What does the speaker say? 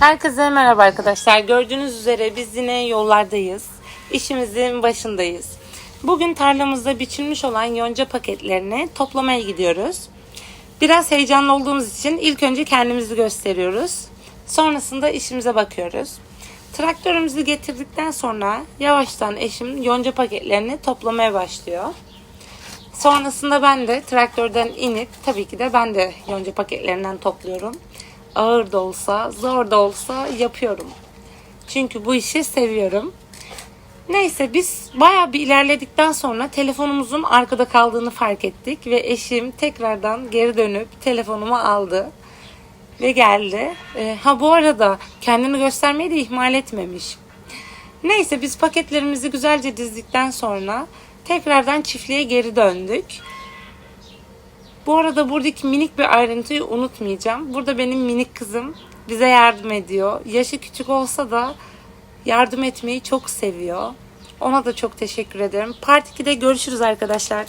Herkese merhaba arkadaşlar. Gördüğünüz üzere biz yine yollardayız. İşimizin başındayız. Bugün tarlamızda biçilmiş olan yonca paketlerini toplamaya gidiyoruz. Biraz heyecanlı olduğumuz için ilk önce kendimizi gösteriyoruz. Sonrasında işimize bakıyoruz. Traktörümüzü getirdikten sonra yavaştan eşim yonca paketlerini toplamaya başlıyor. Sonrasında ben de traktörden inip tabii ki de ben de yonca paketlerinden topluyorum. Ağır da olsa, zor da olsa yapıyorum. Çünkü bu işi seviyorum. Neyse biz bayağı bir ilerledikten sonra telefonumuzun arkada kaldığını fark ettik ve eşim tekrardan geri dönüp telefonumu aldı ve geldi. Ee, ha bu arada kendini göstermeyi de ihmal etmemiş. Neyse biz paketlerimizi güzelce dizdikten sonra tekrardan çiftliğe geri döndük. Bu arada buradaki minik bir ayrıntıyı unutmayacağım. Burada benim minik kızım bize yardım ediyor. Yaşı küçük olsa da yardım etmeyi çok seviyor. Ona da çok teşekkür ederim. Part 2'de görüşürüz arkadaşlar.